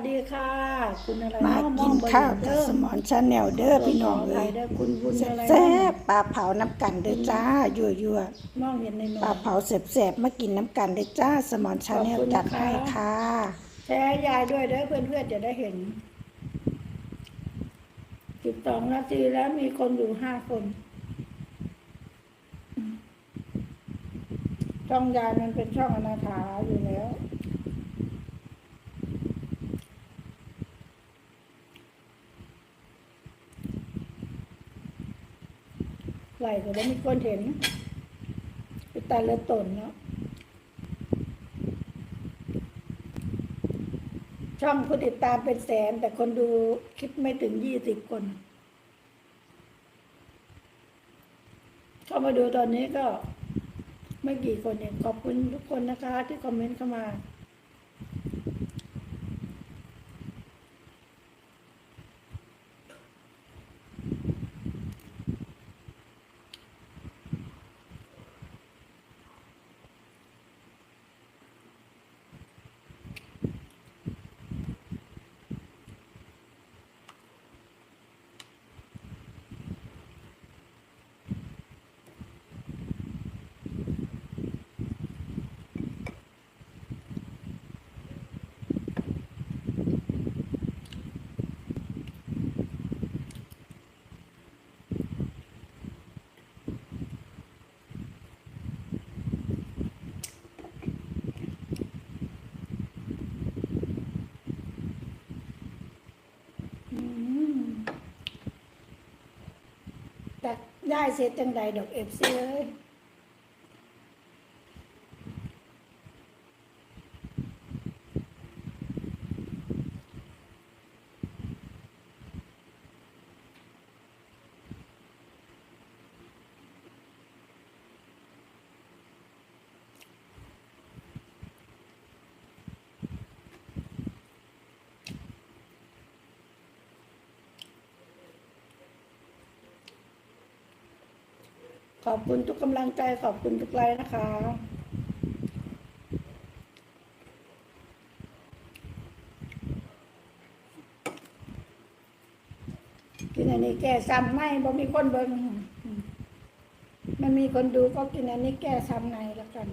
สวัสดีค่ะ คุณอะไรมาเะกินมองข้าวเบกับอร์สมอนชาแนลเด้อพี่น้องขเอ้ใครยเด้อคุณบุญอะไรแซ่บๆปลาเผาน้ำกันเด้อจ้ายั่วยั่วมองเห็นในหนูๆปลาเผาแซ่บๆมากินน้ำกันเด้อจ้า สมอนชาแนลขอบคุณจัดนะคะให้ค่ะแชร์ยายด้วยเด้อเพื่อนๆจะได้เห็นสิบสองนาทีแล้วมีคนอยู่ห้าคนช่องยายมันเป็นช่องอนาถาอยู่แล้ว ไหลก็ได้มีคนเห็นไปตาเลือดตนเนาะช่องผู้ติดตามเป็นแสน แต่คนดูคลิปไม่ถึงยี่สิบคน เข้ามาดูตอนนี้ก็ไม่กี่คนเองขอบคุณทุกคนนะคะ ที่คอมเมนต์เข้ามา อืม จากได้เสร็จจังใดดอกเอฟซีเลย ขอบคุณทุกกำลังใจขอบคุณทุกไลน์นะคะ กินอันนี้แก้ซ้ำในบ่มีคนเบิ่งมันมีคนดูก็กินอันนี้แก้ซ้ำในแล้วกัน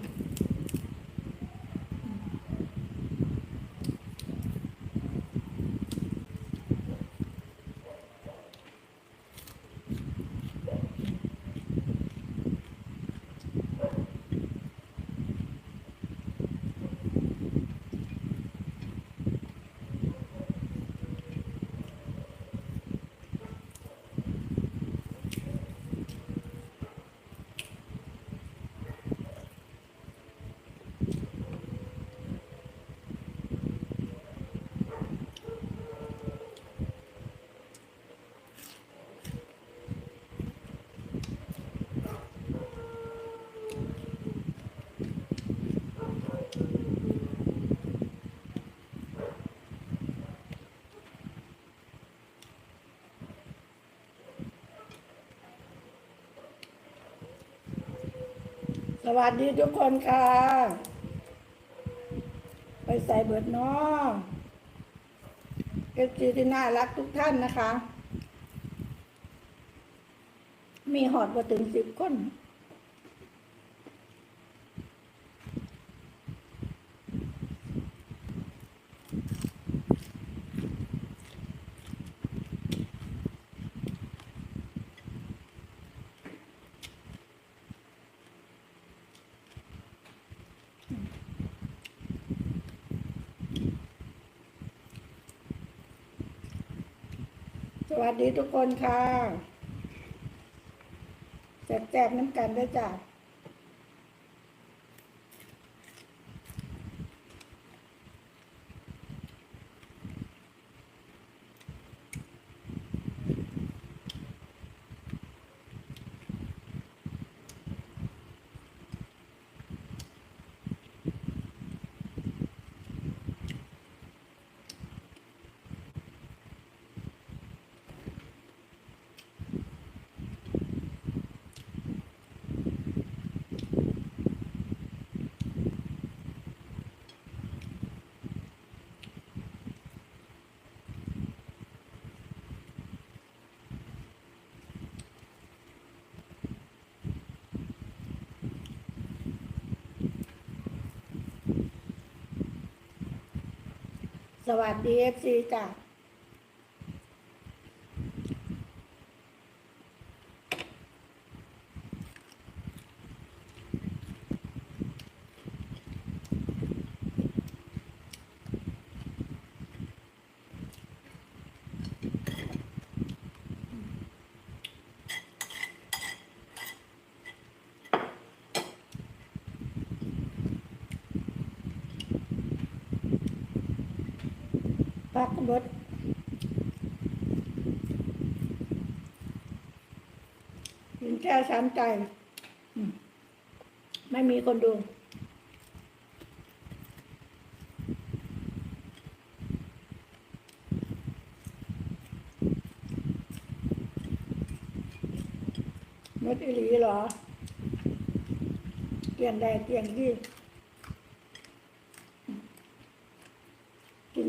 วัสดีทุกคนค่ะ ไปใส่เบิดน้องเอฟซีที่น่ารักทุกท่านนะคะ มีหอดกว่าถึงสิบคน วัสดีทุกคนค่ะแจกๆน้ำกันด้วยจ้ะ สวัสดีเอฟซีจ้ะ พักบดกินแค่สามใจไม่มีคนดูมดอิหลีเหรอเปลี่ยนแดเปลี่ยนที่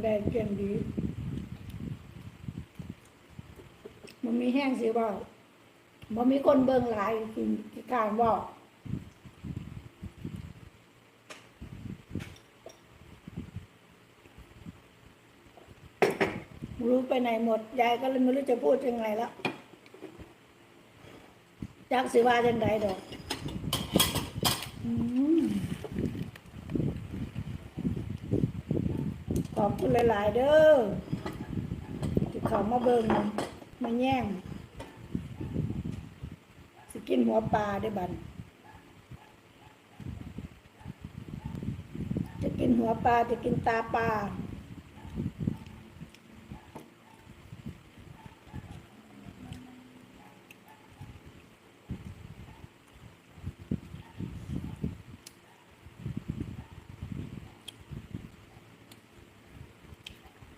จำใจเมื่อแล้วเกียงดงเกียงดีมันมีแห้งสิบ่ามันมีคนเบิ่งหลายกินกิการบ่รู้ไปไหนหมด ยายก็เลยไม่รู้จะพูดยังไงแล้วจักสิว่าจังไดดอก อืม อบคุณหลาย ๆ เด้อที่เขามาเบิ่งมาแย่ง สิกินหัวปลาได้บันจะกินหัวปลาจะกินตาปลา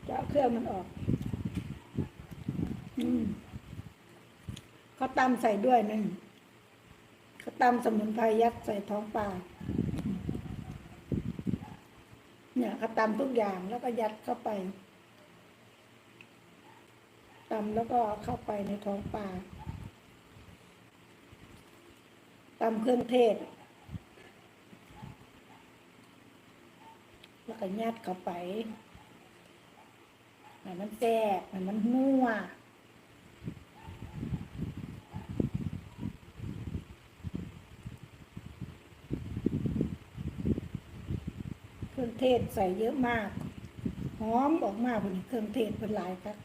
จะเอาเครื่องมันออก อืมเขา ตำใส่ด้วยนั่นเขาตำสมุนไพรยัดใส่ท้องปลาเนี่ยเขาตำทุกอย่างแล้วก็ยัดเข้าไปตำแล้วก็เอาเข้าไปในท้องปลาตำเครื่องเทศ แล้วก็ยัดเข้าไปให้มันแซ่บให้มันนัว เทศใส่เยอะมาก หอมออกมากเป็นเครื่องเทศเป็นหลายครับ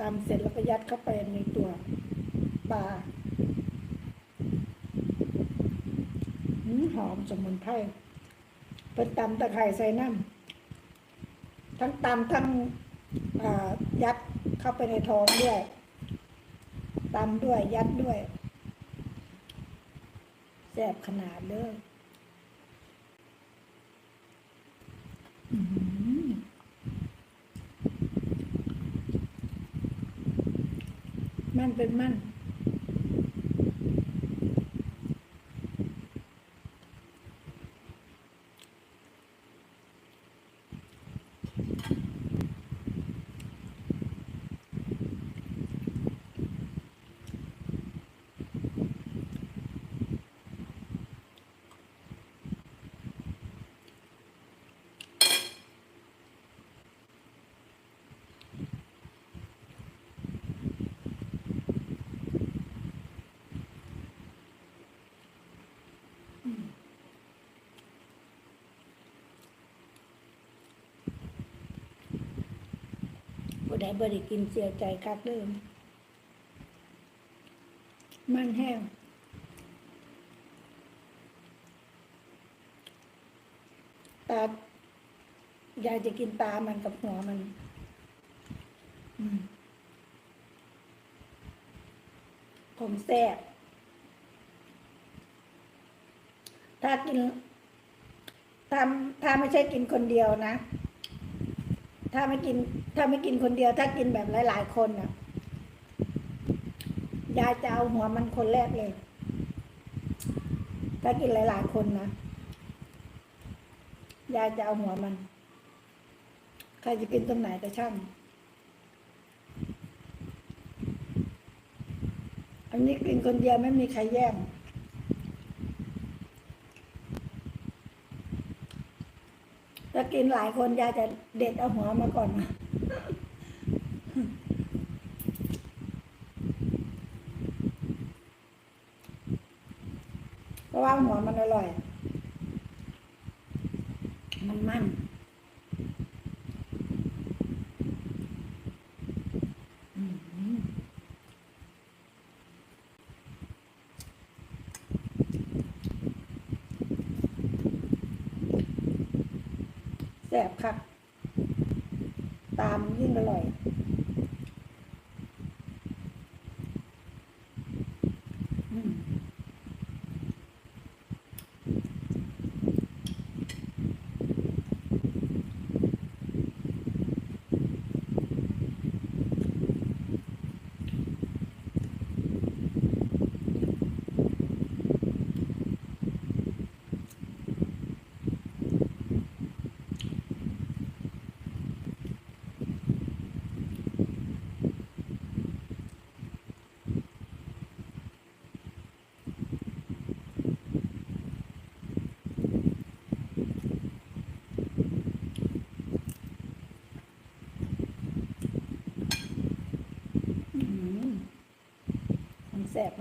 ตำเสร็จแล้วก็ยัดเข้าไปในตัวปลาหอมสมุนไพรเป็นตำตะไคร้ใส่น้ำทั้งตำทั้งยัดเข้าไปในท้องด้วย ตำด้วยยัดด้วยแสบขนาดเลือหือมันเป็นมัน่ได้บ่ได้กินเสียใจคักเด้อมันแห้งตายายจะกินตามันกับหัวมันมผมแซ่บถ้ากินถ้าถ้าไม่ใช่กินคนเดียวนะ ถ้าไม่กิน ถ้าไม่กินคนเดียว ถ้ากินแบบหลายๆคนน่ะ ยายจะเอาหัวมันคนแรกเลย ถ้ากินหลาย ๆ คนนะ ยายจะเอาหัวมัน ใครจะกินตรงไหนก็ช่าง อันนี้กินคนเดียวไม่มีใครแย่ง ถ้ากินหลายคนยายจะเด็ดเอาหัวมาก่อนนะเพราะว่าหัวมันอร่อย มันมันอืม แซ่บคัก ตามยิ่งอร่อย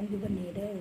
อยู่บนนี้เด้อ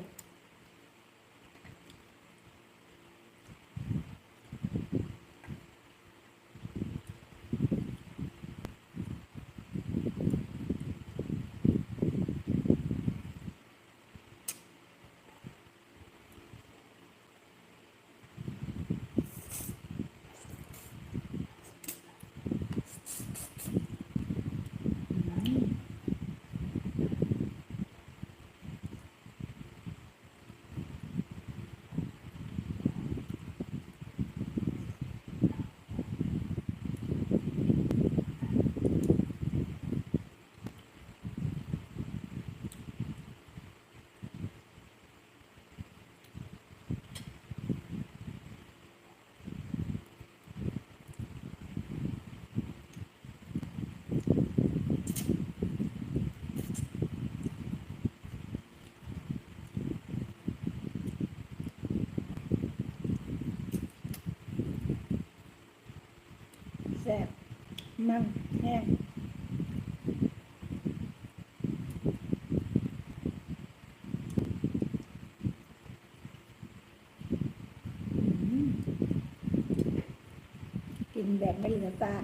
ม แซ่บ มันแห้งอืมกินแบบไม่เหลือซาก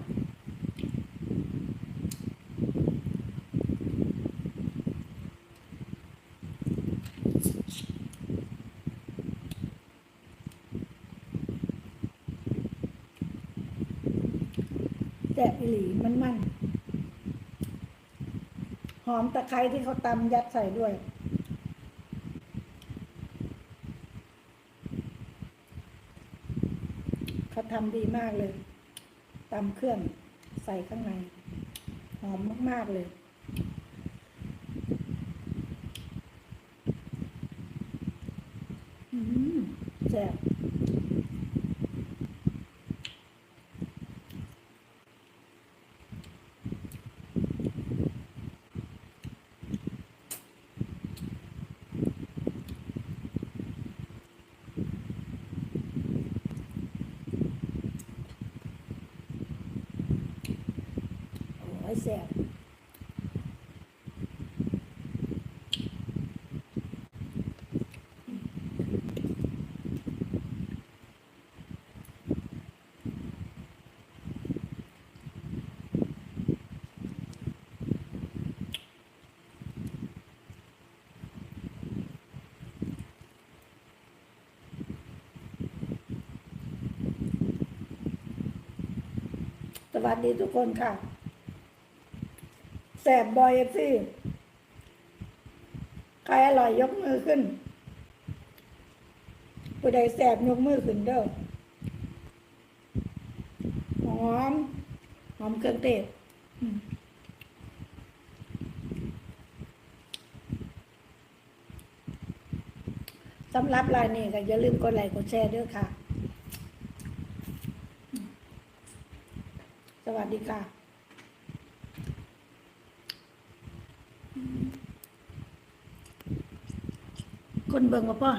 แซ่บอีหลีมันมันหอมตะไคร้ที่เขาตำยัดใส่ด้วย เขาทำดีมากเลยตำเครื่องใส่ข้างใน หอมมาก ๆ เลยอืมแซ่บ วัสดีทุกคนค่ะแสบบอยเอฟซีใครอร่อยยกมือขึ้น ผู้ใดแสบยกมือขึ้นเด้อหอม หอมเครื่องเทศสำหรับรายนี้ก็อย่าลืมกดไลค์กดแชร์ด้วยค่ะ วัสดีค่ะคนเบิ่งว่าพ่อหา